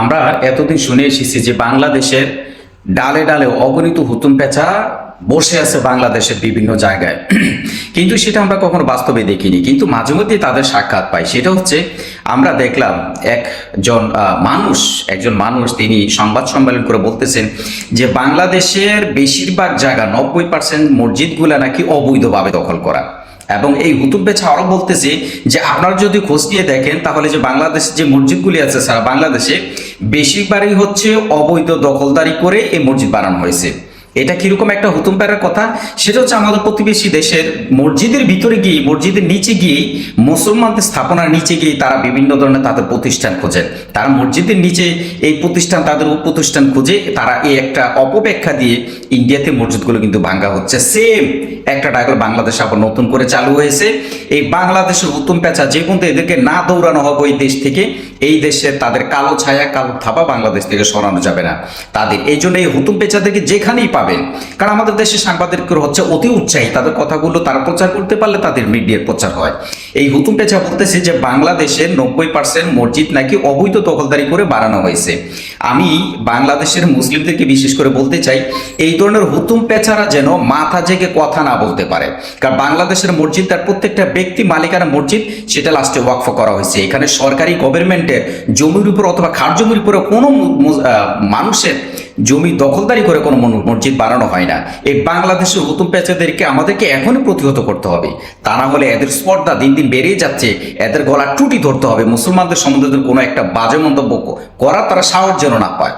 আমরা এতদিন শুনে এসেছি যে বাংলাদেশের ডালে ডালে অগণিত হুতুম পেঁচা বসে আছে বাংলাদেশের বিভিন্ন জায়গায়। কিন্তু সেটা আমরা কখনো বাস্তবে দেখিনি। কিন্তু মাঝে মধ্যে তাদের সাক্ষাৎ পাই। সেটা হচ্ছে আমরা দেখলাম একজন মানুষ একজন মানুষ তিনি সংবাদ সম্মেলন করে বলতেছেন যে বাংলাদেশের বেশিরভাগ জায়গা নব্বই পার্সেন্ট মসজিদগুলো নাকি অবৈধভাবে দখল করা। এবং এই হুতুব বেছা আরও বলতেছে যে আপনারা যদি খোঁজ নিয়ে দেখেন, তাহলে যে বাংলাদেশে যে মসজিদগুলি আছে সারা বাংলাদেশে, বেশিরভাগই হচ্ছে অবৈধ দখলদারি করে এই মসজিদ বানানো হয়েছে। এটা কীরকম একটা হুতুম প্যারার কথা? সেটা হচ্ছে আমাদের প্রতিবেশী দেশের মসজিদের ভিতরে গিয়ে, মসজিদের নিচে গিয়ে মুসলমানদের স্থাপনার নিচে গিয়ে তারা বিভিন্ন ধরনের তাদের প্রতিষ্ঠান খোঁজেন তারা মসজিদের নিচে এই প্রতিষ্ঠান, তাদের প্রতিষ্ঠান খুঁজে, তারা এই একটা অপব্যাখ্যা দিয়ে ইন্ডিয়াতে মসজিদগুলো কিন্তু ভাঙ্গা হচ্ছে। সেম একটা ডায়গর বাংলাদেশ আবার নতুন করে চালু হয়েছে। এই বাংলাদেশের হুতুম পেঁচা যে পর্যন্ত এদেরকে না দৌড়ানো হবে এই দেশ থেকে, এই দেশে তাদের কালো ছায়া, কালো থাপা বাংলাদেশ থেকে সরানো যাবে না। তাদের, এই জন্য এই হুতুম পেঁচাদেরকে যেখানেই পাবেন। কারণ আমাদের দেশে সাংবাদিকরা হচ্ছে অতি উৎসাহী। তাদের কথাগুলো তারা প্রচার করতে পারলে তাদের মিডিয়ার প্রচার হয়। এই হুতুম পেঁচা বলতেছে যে বাংলাদেশের নব্বই পার্সেন্ট মসজিদ নাকি অবৈধ দখলদারি করে বাড়ানো হয়েছে। আমি বাংলাদেশের মুসলিমদেরকে বিশেষ করে বলতে চাই, এই ধরনের হুতুম পেঁচারা যেন মাথা জেগে কথা না বলতে পারে। কারণ বাংলাদেশের মসজিদ তার প্রত্যেকটা ব্যক্তি মালিকানা মসজিদ, সেটা লাস্টে ওয়াকফ করা হয়েছে। এখানে সরকারি গভর্নমেন্টের জমির উপর অথবা খাট জমির উপরে কোনো মানুষের জমি দখলদারি করে কোনো মসজিদ বানানো হয় না। এই বাংলাদেশের নতুন পেঁচাদেরকে আমাদেরকে এখনই প্রতিহত করতে হবে। তা না হলে এদের স্পর্ধা দিন দিন বেড়েই যাচ্ছে। এদের গলা টুটি ধরতে হবে। মুসলমানদের সম্বন্ধে কোনো একটা বাজে মন্তব্য করা তারা সাহস যেন না পায়।